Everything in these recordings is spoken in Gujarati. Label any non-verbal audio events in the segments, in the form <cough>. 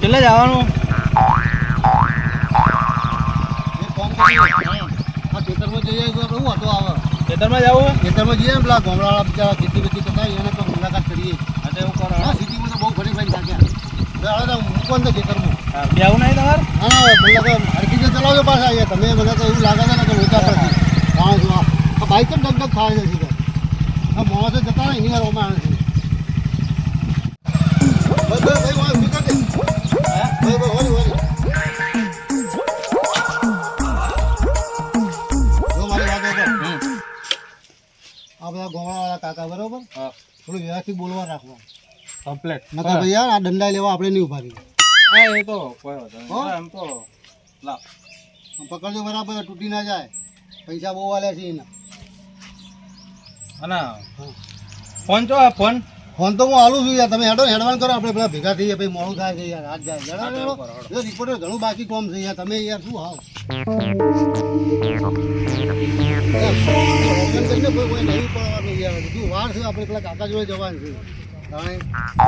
કેટલે જવાનું? ખેતરમાં જઈએ તો આપણે શું હતો આવે ખેતરમાં જવું? ખેતરમાં જઈએ પેલા ગોમડા બિચારા ખેતી બેતી કરતા એને તો મુલાકાત કરીએ. તો એવું કરો. હા સિટીમાં તો બહુ ઘણી ભાઈ થાક્યા મૂકવાનું તો ખેતરમાં. બેવું નહીં તમારે? હા મુલાકાત હરકી જે ચલાવજો પાછા અહીંયા. તમે મને તો એવું લાગે છે ને કે લોચા પડતી હા જો આ બાઈક કેમ ડગડગ થાય છે માણસો જતા એની વાર ઓમાં આવે છે. થોડું વ્યવસ્થિત બોલવા રાખવા કમ્પ્લેટ નકર ભાઈ યાર આ દંડા લેવા આપણે નહીં ઊભા રહીએ હા એ તો કોઈ વાંધો એમ તો લા પકડજો બરાબર તૂટી ના જાય. પૈસા બહુ વાલે છે એના. અને હા. ફોન જો આ ફોન? ફોન તો હું આલું છું યાર. તમે હેડો હેડવાનું કરો. આપણે પેલા ભેગા થઈએ ભાઈ મોડું થાય છે યાર. રાત જાય હેડો, રિપોર્ટર ઘણું બાકી કોમ છે યાર. તમે યાર શું હાવ? વાર છે આપણે પેલા કાકા જોડે જવાનું છે.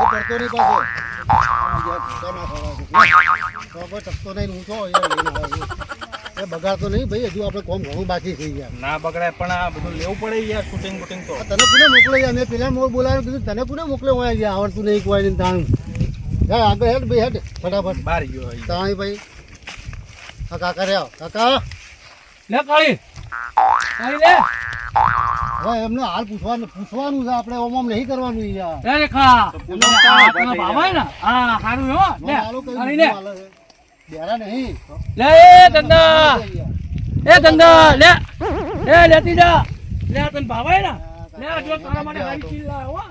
પડતો નહીં પાછો. નહીં હું યાર. છું. એ બગાડતો નહીં ભાઈ હજુ આપણે કોમ ઘણું બાકી છે યાર ના બગડાય પણ આ બધું લેવું પડે યાર શૂટિંગ બુટિંગ તો. તને કોને મોકલે યાર? મેં પેલા મોર બોલાવ્યો કીધું તને કોને મોકલે? હોય યાર આવડતું નહીં કોઈ ને તાણ. યાર આગળ હેડ ભાઈ હેડ. ફટાફટ. બહાર ગયો તાણી ભાઈ. હા કાકા રે કાકા? લે કાળી કાળી લે. હવે એમને હાલ પૂછવાનું પૂછવાનું છે આપણે ઓમ ઓમ નહીં કરવાનું યાર. આપણા ઊભા બાબા ને. હા સારું હો. લે કાળી લે. લે એ ધંધા. એ ધંધા લે. એ લેતી જા. લે તને ભાવાય ને? લે જો તારા માટે હારી ચીજ હો.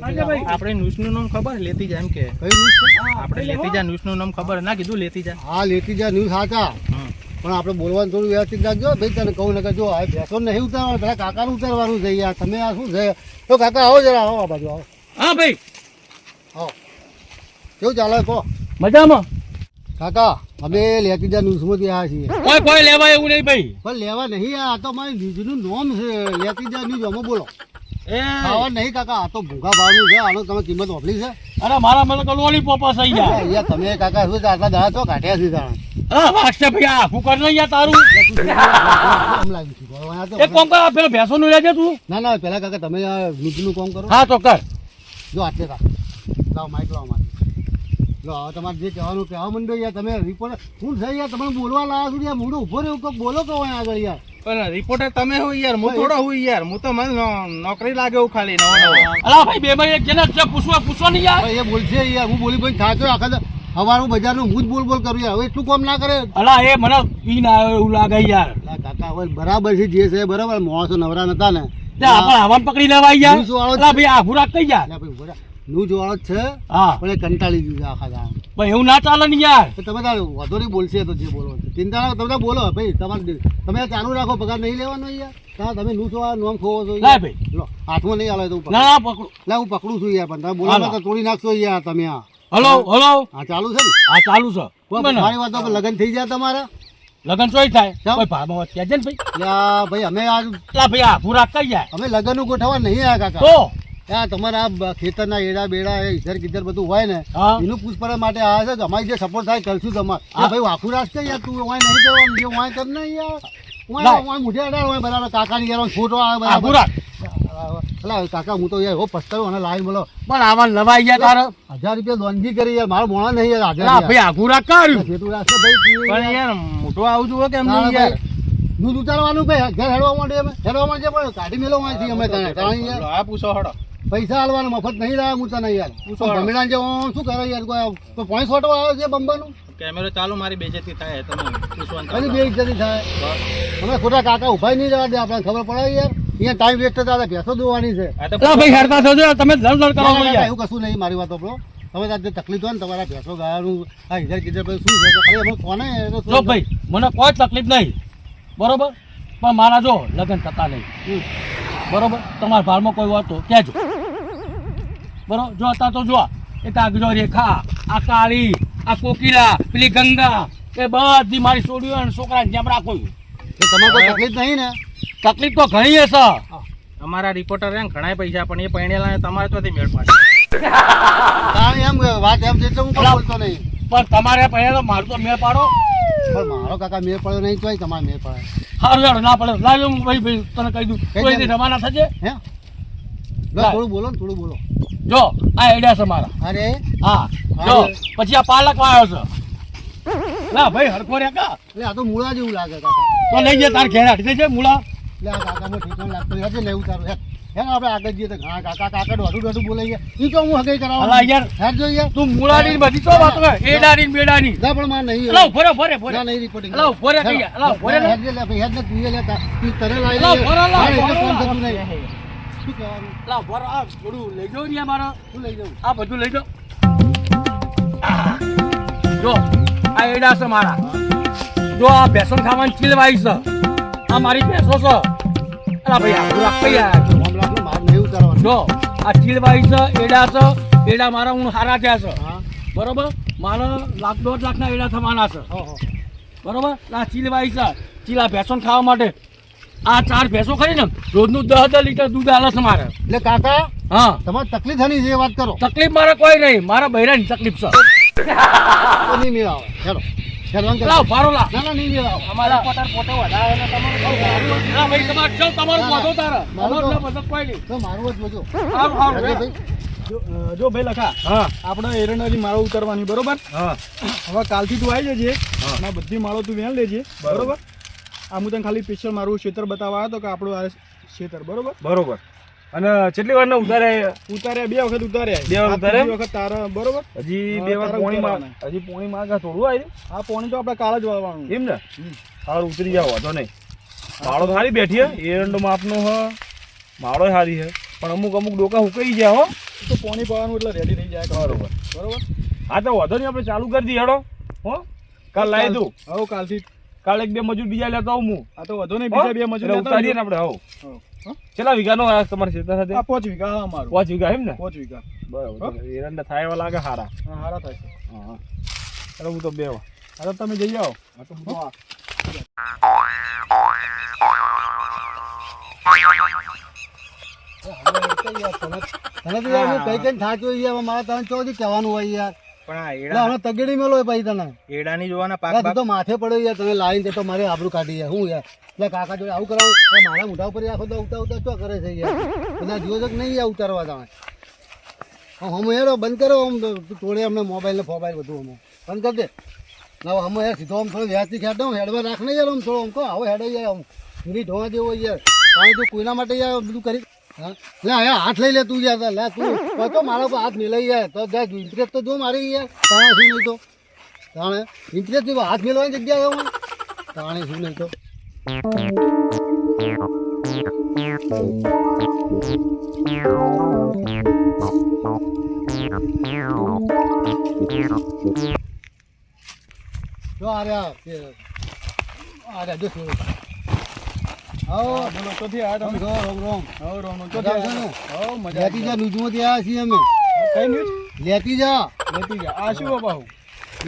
ભાઈ? આપણે નુસનું નામ ખબર? લેતી જાય એમ કે. કઈ નુસ આપણે લેતી જા નુસનું નામ ખબર? ના કીધું લેતી જા. હા લેતી જા ન્યૂઝ સાચા. પણ આપણે બોલવાનું થોડું વ્યવસ્થિત રાખજો. ભાઈ તને કહું ને કે જો આ ભેંસો નહીં ઉતારવાનું તારા કાકાનું ઉતારવાનું છે યાર તમે આ શું છે? તો કાકા આવો જરા આવો આ બાજુ આવો. હા ભાઈ. આવો. કેવું ચાલે કહો? મજામાં? કાકા અમે લેતીજા ન્યૂઝમાંથી આવ્યા છીએ કોઈ કોઈ લેવા એવું નહીં ભાઈ. પણ લેવા નહીં આ તો મારી ન્યૂઝનું નોમ છે લેતીજા ન્યૂઝ અમે બોલો. એ. ખાવા નહીં કાકા આ તો ભૂખા ભાવનું છે આનો તમે કિંમત વાપરી છે. અરે મારા મને તો લોલીપોપ થઈ ગયા અહીંયા તમે કાકા શું આટલા દાડા તો કાઢ્યા છે તાણે? અરે વાગશે ભાઈ આ શું કર યાર તારું? કેમ લાગ્યું છે? બોલો, આ તો- એક કોમ કર પેલો ભેંસો નું લેજે તું. ના ના પેલા કાકા તમે આ ન્યૂઝનું કોમ કરો. હા તો કર. જો આટલે રાખ. લાવો માઇક લાવો મારે. લો તમારે જે કહેવાનું કહેવા માંડો યાર તમે રિપોર્ટર શું થઈ યાર? તમે બોલવા લાવ્યા છો યાર મોઢું ઊભો રહ્યું કોઈ બોલો કહો આગળ યાર. પણ રિપોર્ટર તમે હોય યાર હું થોડો હોય યાર હું તો મને નોકરી લાગે હું ખાલી નવો નવો. અલા ભાઈ બે ભાઈ એક છે પૂછવા પૂછવા નહીં યાર. એ બોલશે યાર હું બોલી ભાઈ થાક્યો આખા હવારનું બજારનું હું જ બોલ બોલ કરું યાર હવે એટલું કામ ના કરે. અલા એ મને પી ના આવે એવું લાગે યાર. કાકા હવે બરાબર છે જે છે બરાબર માણસો નવરા નતા ને. આપણે હવાન પકડી લેવાય યાર. ભાઈ આ ભૂરા કઈ યાર? ભાઈ ઊભો રહે. જ છે. હા. પણ એ કંટાળી ગયું છે આખા દાડા ભાઈ એવું ના ચાલે ને યાર. તમે તાર વધુ નહીં બોલશે તો જે બોલો ચિંતા તમે બોલો ભાઈ તમારે તમે ચાલુ રાખો પગાર નહીં લેવાનો યાર. હા તમે ન્યૂઝ વાળા નોમ ખોવો છો લાય ભાઈ. લો હાથમાં નહીં આવે તો હું પકડું. ના ના પકડું. લે હું પકડું છું યાર પણ તમે બોલો તો તોડી નાખશો યાર તમે આ. Hello hello. હા ચાલુ છે ને? આ ચાલુ છે. મારી વાતો લગ્ન થઈ જાય તમારા? લગન ચોઈ થાય. કોઈ ભામાં વાત કહેજે ને ભાઈ. ભાઈ અમે આજ ભાઈ લગ્ન ગોઠવવા નહીં આવ્યા કાકા. તો? તમારા આ ખેતરના એડા બેડા એ ઇધર કિધર બધું હોય ને એનું પૂછપરછ માટે આવ્યા છે. કે અમારી જે સપોર્ટ થાય કરશું તમારે હા. ભાઈ વાખું રાખ કે યાર તું નહીં જે વાય કર ને યાર. મુઠે અડાડ હોય બરાબર કાકાની યાર ફોટો આવે બરાબર. કાકા હું તો યાર હો પસ્તાયો અને લાઈન બોલો. પણ આમાં લવાઈ ગયા તારે. હજાર રૂપિયા લોનજી કરી યાર મારો મોણા નહીં યાર હજાર ભાઈ આઘું રાખ કર્યું ભાઈ તું પણ યાર. મોટો આવું છું કેમ ના, નહીં યાર? દૂધ ઉતારવાનું ભાઈ ઘર હેડવા માટે હેડવા માટે પણ કાઢી મેલો અહીંથી અમે આ પૂછો હડો. પૈસા હાલવાના મફત નહીં રહ્યા હું તને યાર ભમેડાને જે ઓમ શું કરે યાર કોઈ તો પોઈન્ટ ફોટો આવે છે બંબાનું? કેમેરો ચાલુ મારી બેજતી થાય તમે પૂછવાનું કઈ ચાલુ બે ઇજ્જતી થાય. અમે ખોટા કાકા ઊભા નહીં રહેવા દે આપણને ખબર પડે યાર. અહીંયા ટાઈમ વેસ્ટ થતા ભેંસો દોવાની છે. ભાઈ હેરતા થજો તમે લડ લડ કરો એવું કશું નહીં મારી વાત આપણો તમે તાર જે તકલીફ હોય ને તમારા ભેંસો ગાયાનું આ હિજર કિધર પછી શું છે? ખાલી અમે કોને એ તો જો ભાઈ મને કોઈ તકલીફ નહીં. બરોબર? પણ મારા જો લગ્ન થતા નહીં. હમ. બરોબર? તમારા ભારમાં કોઈ વાતો તો કહેજો. બરોબર? જો હતા તો જો એ કાગજો રેખા આ કાળી આ કોકિલા પેલી ગંગા એ બધી મારી છોડીઓ અને છોકરાને જેમ રાખો એ તમે કોઈ તકલીફ નહીં ને? તકલીફ તો ઘણી હશે. અમારા રિપોર્ટર ઘણા પૈસા પણ એ પૈણેલા તમારે તો મેળ પાડે. એમ વાત એમ છે હું પણ બોલતો નહીં. પણ તમારે પહેલા તો મારું તો મેળ પાડો. પણ મારો કાકા મેળ પડ્યો નહીં તોય તમારે મેળ પડે. હારું યાર ના પડે. લાવ્યો હું ભાઈ ભાઈ તને કહી દઉં. કોઈ દી રવાના થશે હે? થોડું બોલો ને થોડું બોલો. જો આ આઈડિયા છે મારા. અરે? હા જો પછી આ પાલક વાળો છે. ના ભાઈ હરખો રે કા? એટલે આ તો મૂળા જેવું લાગે કાકા. તો લઈ જાય તાર ઘેર હાટી છે મૂળા. લે આ કાકામાં ઠેકાણ લાગતો હશે લેવું તારું હેડ હેડ આપણે આગળ જઈએ તો ઘણા કાકા કાકા દોઢું દોઢું બોલાઈ ગયા ઈ તો હું હગાઈ અલા કરાવું યાર હેડ જો યાર. તું મૂળાની બધી તો વાતો કર. એડાની બેડાની ના પણ માર નહીં અલા ઊભો રે ઊભો રે ઊભો રે ના નહીં રિપોર્ટિંગ અલા ઊભો કઈ અલા ઊભો રે હેડ લે ભાઈ હેડ ને તું એ લે તું. તને લાવી અલા ઊભો અલા હા, ઊભો એટલે રે, ફોન થતું નહીં. શું કહેવાનું? અલા ઊભો આ થોડું લઈ જાઓ ને મારા. શું લઈ જાઉં? આ બધું લઈ જાઓ. જો આ એડા છે મારા. જો આ બેસન ખાવાની ચીલવાઈ છે. આ મારી ભેંસો છે. અલા ભાઈ આ રાખ ભાઈ જો આ ચીલવાઈ છે એડા છે એડા મારા હું હારા થયા છે. બરોબર? મારા લાખ દોઢ લાખના એડા થવાના છે. બરોબર? આ ચીલવાઈ છે. ચીલા ભેંસોને ખાવા માટે આ ચાર ભેંસો ખરી ને રોજનું દસ દસ લીટર દૂધ આલે છે મારે. એટલે કાકા હા. તમારે તકલીફ થની છે એ વાત કરો. તકલીફ મારે કોઈ નહીં. મારા બૈરાની તકલીફ છે. નહીં આવે કરો. લાવ ભારો લાવ. ના ના નહીં મેળ અમારા પોતાર પોતે વધારે ને તમારું ના ભાઈ તમારે જાઓ તમારું વધો તારે. મારું ના બધું કોઈ નહીં. તો મારું જ. ભાઈ જો ભાઈ લખા. હા. આપણે એરંડાની માળો ઉતારવાની બરોબર? હા. હવે કાલથી તું આવી જજે. હા. અને બધી માળો તું વેણ લેજે બરોબર. આ હું તને ખાલી પિક્ચર મારું ક્ષેત્ર બતાવવા આવ્યો હતો કે આપણું આ ક્ષેત્ર બરોબર? બરોબર. અને કેટલી વાર ઉતારે? ઉતાર્યા બે વખત ઉતાર્યા બે વખત ઉતાર્યા? વખત તારા બરોબર? હજી બે વાર પોણી માં હજી પોણી માં કા થોડું આવી આ પોણી તો આપણે કાલ જ વાવવાનું. એમ ને? સારું ઉતરી જાવ વાંધો નહીં. માળો સારી બેઠી હે. એરંડો માપનો હ. માળો સારી હે. પણ અમુક અમુક ડોકા હુકાઈ ગયા હો. તો પોણી પાવાનું એટલે રેડી થઈ જાય બરોબર. બરોબર? હા તો વાંધો નહીં આપણે ચાલુ કરી દઈએ હેડો. હો? કાલ લાવી દઉં. હવે કાલથી. કાલ એક બે મજૂર બીજા લેતા આવું હું. આ તો વધુ નહીં બીજા બે મજૂર ઉતારીએ ને આપણે. હો? કેટલા વીઘા નો તમારે ખેતર સાથે પાંચ વીઘા અમારું પાંચ વીઘા એમ ને પાંચ વીઘા બરાબર એરંડા થાય એવા લાગે હારા હા હારા થાય છે હા હા ચાલો હું તો બે. હા તો તમે જઈ આવો હા તો હું તો આ- તને તો યાર કઈ કઈ થાક્યો યાર મારે તને ચોથી કહેવાનું હોય યાર પણ આ એટલે હવે તગડી મેલો ભાઈ તને. એડાની જોવાના યાર, તું તો માથે પડ્યો યાર તને તો મારે આબરૂ કાઢી જાય હું યાર? એટલે કાકા જોડે આવું કરાવું. મારા મોઢા ઉપર આખો તો ઉતા ઉતા ચો કરે છે યાર? બધા જીવો છે કે નહીં યાર ઉતારવા તમે હમ યાર બંધ કરો આમ તોડે અમને મોબાઈલ ને ફોબાઈલ બધું અમે બંધ કરી દે. ના હમ યાર સીધો આમ થોડો વ્યાજથી ખેડો હેડવા રાખ ને યાર આમ થોડો આમ કહો આવો હેડો યાર આમ. પૂરી ઢોવા જેવો યાર. કારણ તું કોઈના માટે યાર બધું કરી લે, અહીંયા હાથ લઈ લે તું યાર, લે તું. તો મારા પર હાથ મિલાઈ જાય. તો જા ઇન્ટરેસ્ટ તો જો મારી યાર શું નહીં તો? તાણે ઇન્ટરેસ્ટ જો હાથ મિલવાની જગ્યા હું તાણે શું નહીં તો? જો આ રહ્યા આ રહ્યા આવો. બોલો ચોથી આ રોમ તમે રોમ રોમ. હવ રોનો મજા ચોથી આવશે ને? હવ મજા લેતી જા નુજમાંથી આવ્યા છીએ અમે. કઈ ન્યૂઝ? લેતી જા. લેતી જા. આ શું બાપા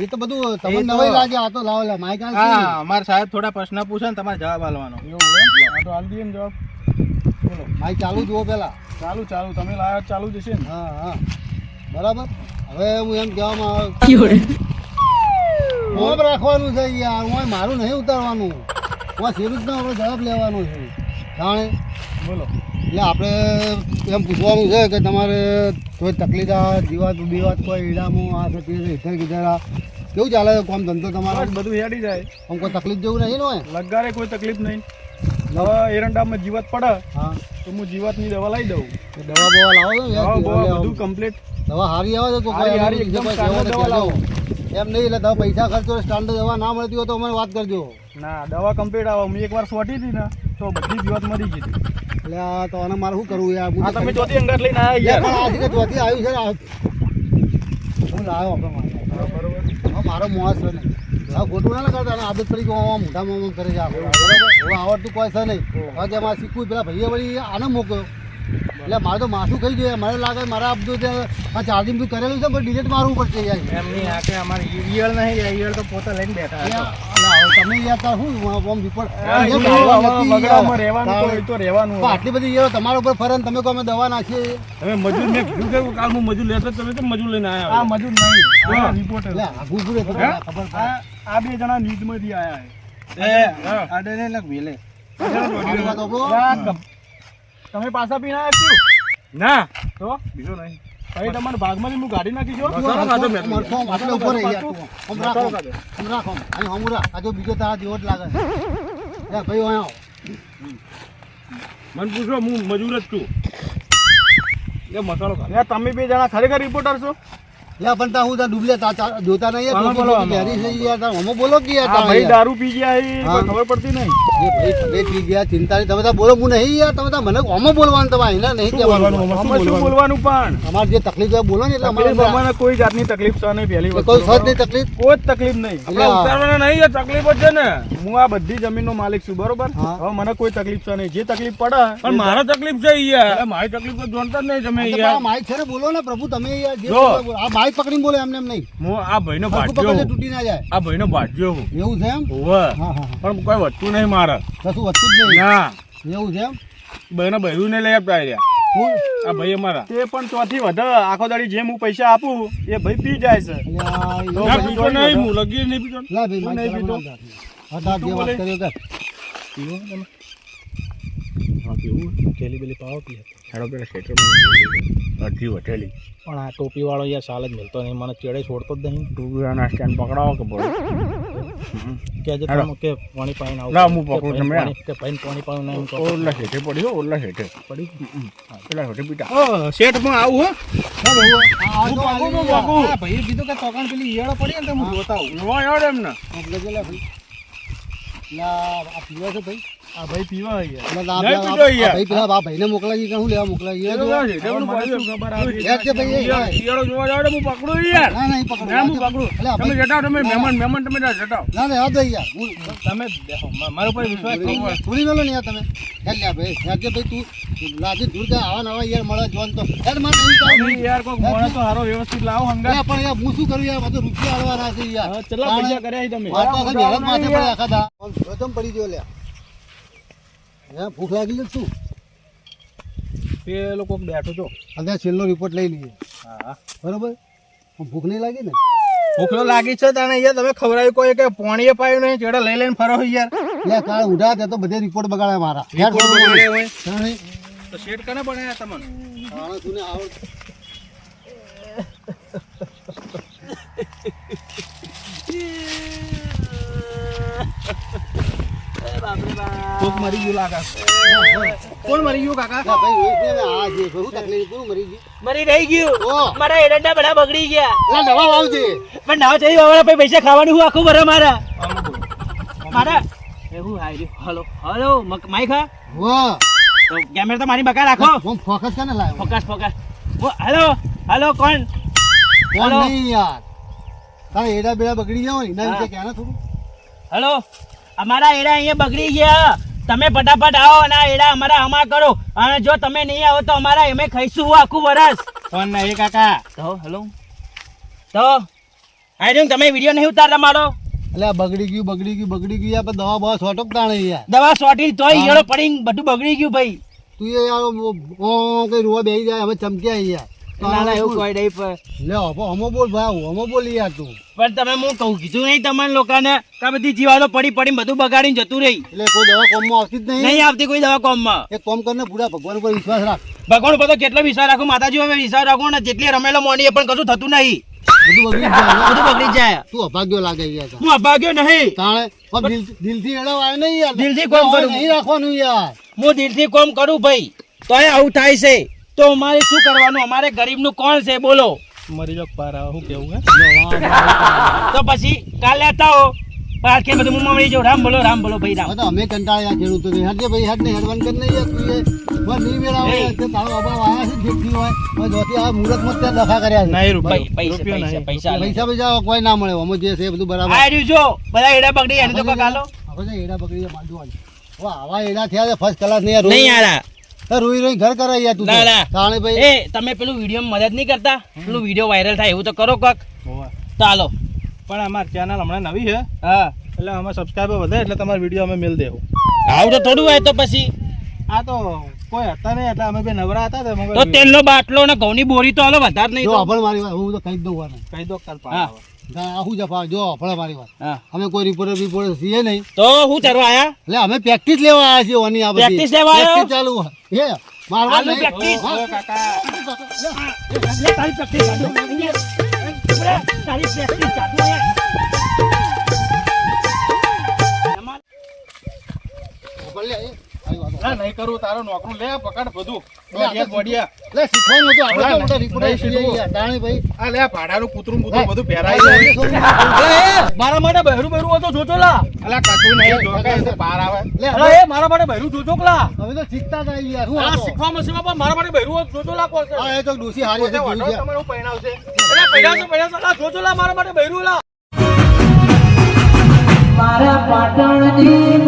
એ તો બધું તમને નવાઈ લાગે આ તો લાવો લે માય આલ હા અમારા સાહેબ થોડા પ્રશ્ન પૂછે ને તમારે જવાબ આલવાનો. એવું એમ? આ તો દઈએ ને જવાબ. બોલો. માય ચાલુ જુઓ પેલા ચાલુ ચાલુ. તમે લાયા ચાલુ જશે ને. હા હા. બરાબર? હવે હું એમ કહેવામાં આવે રાખવાનું છે યાર. હું મારું નહીં ઉતારવાનું. હું સિરુજનો આપણે જવાબ લેવાનો છે. જાણે બોલો. એટલે આપણે એમ પૂછવાનું છે કે તમારે કોઈ તકલીફ આ જીવાત બીવાત કોઈ ઈડામો આ છે તે ઇધર કેવું ચાલે છે કોમ ધંધો તમારો? બધું હેડી જાય. આમ કોઈ તકલીફ જેવું નહીં ને લગારે કોઈ તકલીફ નહીં. દવા એરંડામાં જીવાત પડે હા. તો હું જીવાતની દવા લાવી દઉં. દવા બવા લાવો છો દવા બધું કમ્પ્લીટ દવા હારી આવે છે કોઈ હારી એકદમ દવા લાવો. એમ નહીં એટલે તમે પૈસા ખર્ચો સ્ટાન્ડર્ડ દવા ના મળતી હોય તો અમને વાત કરજો. ના દવા કમ્પ્લીટ આવે. મેં એકવાર સોટી હતી ને તો બધી જીવાત મરી ગઈ હતી. એટલે આ તો આને મારે શું કરવું યાર આ તમે ચોથી અંગાત લઈને આવ્યા યાર, આ ચોથી આવ્યું છે હું લાવ્યો આપણે માટે. બરોબર મારો મોસ નહીં ખોટું ના કરતા આદત પડી ગયો આમ મોઢામાં આમ કરે છે બરાબર હવે આવડતું કોઈ છે નહીં. હવે જેમાં શીખવું પેલા ભાઈએ વળી આને મોકલ્યો. એટલે મારે તો માથું ખાઈ જોઈએ. મને લાગે મારા આ બધું આ ચાર્જિંગ બધું કરેલું છે પણ ડિલેટ મારવું પડશે યાર. એમની આંખે અમારે ઈયળ નહીં ઈયળ તો પોતે લઈને બેઠા તમે યાર શું હા, તો રહેવાનું આટલી બધી યાર તમારા ઉપર ફરે તમે કહો અમે દવા નાખીએ? તમે મજૂર મેં કીધું કે કાલ હું મજૂર લેતો તમે તો મજૂર લઈને આ મજૂર નહીં આ હા. રિપોર્ટર ખબર આ આ બે જણા નીડમાંથી આયા છે. એ આડે લગ વેલે. તમે પાછા પીના આયા ના. તો? બીજો નહીં. ભાઈ તમારા ભાગમાંથી હું ગાડી નાખી જો આટલે ઊભો રહે યાર રાખો. હમું રાખ. આ જો બીજો તારા જેવો જ લાગે લે ભાઈ અહીં આવો. મને પૂછો હું મજૂર જ છું. એ મસાલો ખા તમે બે જણા ખરેખર રિપોર્ટર છો? લે પણ તા હું તા ડૂબલે તા તા જોતા નહીં યાર. આમાં ટોપી બોલો, બોપી આમાં. પહેરી છે યાર. તાર હમો બોલો કે યાર ભાઈ દારૂ પી ગયા એ ખબર પડતી નહીં એ ભાઈ તમે પી ગયા ચિંતા નહીં તમે તાર બોલો હું નહીં યાર તમે તાર મને હમો બોલવાનું તમારે એના નહીં કહેવાનું આમાં? આમાં શું બોલવાનું પણ અમારે જે તકલીફ છે બોલો ને એટલે અમારે અમારે કોઈ જાતની તકલીફ છે નહીં પહેલી એ કોઈ સજ નહીં તકલીફ કોઈ તકલીફ નહીં એટલે ઉતારવાના નહીં તકલીફ જ છે ને હું આ બધી જમીનનો માલિક છું બરોબર. હવે મને કોઈ તકલીફ છે નહીં જે તકલીફ પડે પણ મારા તકલીફ છે યાર મારી તકલીફ તો જાણતા જ નહીં તમે યાર આ છે બોલો ને પ્રભુ તમે યાર જો. બોલો બોલો. આ માઇક પકડીને બોલે એમને એમ નહીં. હું આ ભાઈનો હું. તૂટી ના જાય. આ ભાઈનો ભાટ્યો હું એવું છે એમ? હોવે. હા હા હા. પણ કોઈ વધતું નહીં મારે. કશું વધતું જ નહીં. ના. એવું છે એમ? ભાઈનો બહેરું નહીં લઈ આપતા રહ્યા હું? આ ભાઈ અમારા. તે પણ ચોથી વધારે આખો દાડી જેમ હું પૈસા આપું એ ભાઈ પી જાય છે. ના પીતો નહીં હું લગી નહીં પીતો લા ભાઈ હું નહીં પીતો. ના. હા જે વાત કર્યો કર થેલી બેલી પાવો પી હેડો પેલા ક્ષેત્રમાં અડધી વટેલી. પણ આ ટોપી વાળો યાર સાલ જ મળતો નહીં. મને ચેડે છોડતો જ નહીં. ટુકડાના સ્ટેન્ડ પકડાવો કે બોલો કે જે તમે કે પાણી પાણી આવો. ના હું પકડું તમે. પાણી- કે પાણી પાણી પાણી નહીં તો ઓરલા હેઠે પડી હો ઓરલા હેઠે પડી? પેલા હેઠે બીટા ઓ શેઠમાં આવું હો. હા ભાઈ, આ- હું આ ભાઈએ કીધું કે તોકાણ પેલી ઈયળો પડી ને તો હું જોતા આવું. જોવા યાર એમને. આપણે જો લે ભાઈ. આ પીવા છે ભાઈ. આ ભાઈ પીવા યાર યાર. ભાઈ પેલા આ ભાઈને મોકલાવી કે હું લેવા મોકલાવી મને ખબર આવી? ભાઈ. ઈયળો- જોવા જાવ હું પકડું યાર. ના ના એ ના, હું પકડું. તમે જટાવ તમે મહેમાન મહેમાન તમે જટાવ ના ના આ ભાઈ યાર હું તમે મારા ઉપર વિશ્વાસ ભૂલી ગયેલો ને યાર તમે. હેડ લ્યા ભાઈ હેડ ભાઈ તું લાજી દૂર જા આવા નવા યાર મળે જોન તો. હેડ મારે નહીં યાર કોઈ મોણસ તો હારો વ્યવસ્થિત લાવો હંગા પણ યાર હું શું કરું યાર? બધું રૂપિયા આલવાના છે યાર. હા, પૈસા કર્યા તમે. મારે તો આખા માથે પડે આખા દા આમ પડી ગયો લ્યા. હે ભૂખ લાગી છે શું? લોકો કોક બેઠો છો. અને છેલ્લો રિપોર્ટ લઈ લઈએ. હા. બરોબર? ભૂખ નહીં લાગી ને? ભૂખલો લાગી છે તને યાર તમે ખવડાવ્યું કોઈ કે પાણીએ પાયું નહીં ચેડા લઈ લઈને ફરો યાર. લે કાળ ઉઠા તે તો બધે રિપોર્ટ બગાડ્યા મારા. યાર રિપોર્ટ બગાડ્યા હોય. તો શેડ કને બનાયા તમને આણે તું ને આવડ <laughs> કોક મરી ગયું લાગે. કોણ મરી ગયું કાકા? ભાઈ આ જે બહુ તકલીફ કોણ મરી ગયું? મરી રહી ગયું. મારા એરંડા બધા બગડી ગયા. લા દવા આવજે પણ નવા જઈ વાળા પછી પૈસા ખાવાનું હું આખું ભરા મારા? મારા? એવું હાય હલો હલો માઈક હા? વાહ. તો કેમેરા તો મારી બકા રાખો. હું ફોકસ કાને લાવ્યો ફોકસ ફોકસ. ઓ હેલો હલો કોણ? ફોન નહીં યાર. તારે એડા બેડા બગડી જાવ ને એના વિશે કહેના થોડું. હલો. અમારા એડા અહીંયા બગડી ગયા. તમે ફટાફટ આવો અને આ એડા અમારા હમા કરો. અને જો તમે નહીં આવો તો અમારા એમે ખાઈશું હું આખું વરસ. ફોન નહીં કાકા. તો હેલો. તો આઈ તમે વીડિયો નહીં ઉતારતા મારો? એટલે બગડી ગયું બગડી ગયું બગડી ગયું પણ દવા બવા સોટો તાણે યાર. દવા સોટી તોય ઈયળો પડી બધું બગડી ગયું ભાઈ. તું એ યાર ઓ કઈ રૂવા બેસી જાય હવે ચમક્યા યાર. ના ના એવું કોઈ દઈ પણ લે હમો હમો બોલ ભાઈ હમો બોલ યાર તું. પણ તમે હું કહું કીધું નહીં તમારા લોકોને કે બધી જીવાતો પડી પડી બધું બગાડીને જતું રહી. એટલે કોઈ દવા કોમમાં આવતી જ નહીં? નહીં આવતી કોઈ દવા કોમમાં. એક કોમ કરીને પૂરા ભગવાન ઉપર વિશ્વાસ રાખ. ભગવાન ઉપર તો કેટલો વિશ્વાસ રાખું માતાજી હવે વિશ્વાસ રાખું ને જેટલી રમેલો મોની એ પણ કશું થતું નહીં. બધું બગડી જાય. બધું બગડી જાય. તું અભાગ્યો લાગે યાર હું અભાગ્યો નહીં. તાણે પણ દિલ દિલથી એળવાય નહીં યાર. દિલથી કોમ કરું. નહીં રાખવાનું યાર. હું દિલથી કોમ કરું ભાઈ તોય આવું થાય છે. તો અમારે શું કરવાનું? અમારે ગરીબનું કોણ છે? બોલો. મરી જો પારા શું કેવું તો પછી કાલે લેતા હો. પાકે બધું હું મળી જાઉં રામ બોલો રામ બોલો ભાઈ રામ. તો અમે કંટાળ્યા ખેડૂત તો હરજે ભાઈ હટ ને હેડવાન કર નહીં તું એ બસ નહીં મેળા હોય તે તારો અભાવ આયા છે જેટલી હોય? બસ જોતી આ મુરત મત ત્યાં દફા કર્યા છે. નહીં રૂપિયા પૈસા પૈસા પૈસા પૈસા કોઈ ના મળે. અમે જે છે બધું બરાબર. આ રહ્યું જો. બધા એડા બગડી એને તો કાલો હવે એડા બકરી બાંધવા હવે આવા એડા થયા છે ફર્સ્ટ ક્લાસ નહીં યાર નહીં યાર એ રોઈ રોઈ ઘર કરાય યાર તું ના, ના. તાણે ભાઈ એ તમે પેલું વીડિયો મદદ નહીં કરતા? પેલું વીડિયો વાયરલ થાય એવું તો કરો કક. ચાલો પણ અમારી ચેનલ હમણાં નવી છે. હા. એટલે અમે સબસ્ક્રાઈબર વધે એટલે તમારો વીડિયો અમે મેલ દેવું. આવું તો થોડું હોય તો પછી. આ તો કોઈ હતા નહીં એટલે અમે બે નવરા હતા તો તેલનો બાટલો ને ઘઉંની બોરી તો હાલો વધારે નહીં જો મારી વાત હું તો કહી દઉં કહી દો કાલ હા. જફા જો મારી વાત અમે કોઈ રિપોર્ટર રિપોર્ટર છીએ નહીં તો હું કરવા આયા એટલે અમે પ્રેક્ટિસ લેવા આવ્યા છીએ ઓની આ બધી Practice લેવા આવ્યો? Practice ચાલુ હોય. મારવા આલુ નહીં. practice? હા. ઓય કાકા લે, તારી practice તારી practice કાઢો યાર. એમાં ના નહીં કરું તારો નોકરું લે પકડ બધું. બોડિયા બોડિયા લે, શીખવાનું હતું આપણે. તો મોટા રિપોર્ટર નહીં છીએ શીખવું. યાર. ભાઈ. આ લે ભાડાનું કૂતરું કૂતરું બધું ભેરાઈ મારા માટે બહેરું બહેરું હતો જોજો લા. અલા કશું નહીં જોકે તો બહાર આવે. લે, અરે એ મારા માટે બહેરું જોજો લા. હવે તો શીખતા જાય યાર હું આ શીખવા મસીમાં પણ મારા માટે બહેરું હોત જોજો લા છે. હા તો ડોસી હારી પોતે જોઈ છે. તમારું પરિણાવશે અરે પડ્યા છે પડ્યા છે. લા જોજો લા મારા માટે બહેરું લા. મારા પાટણની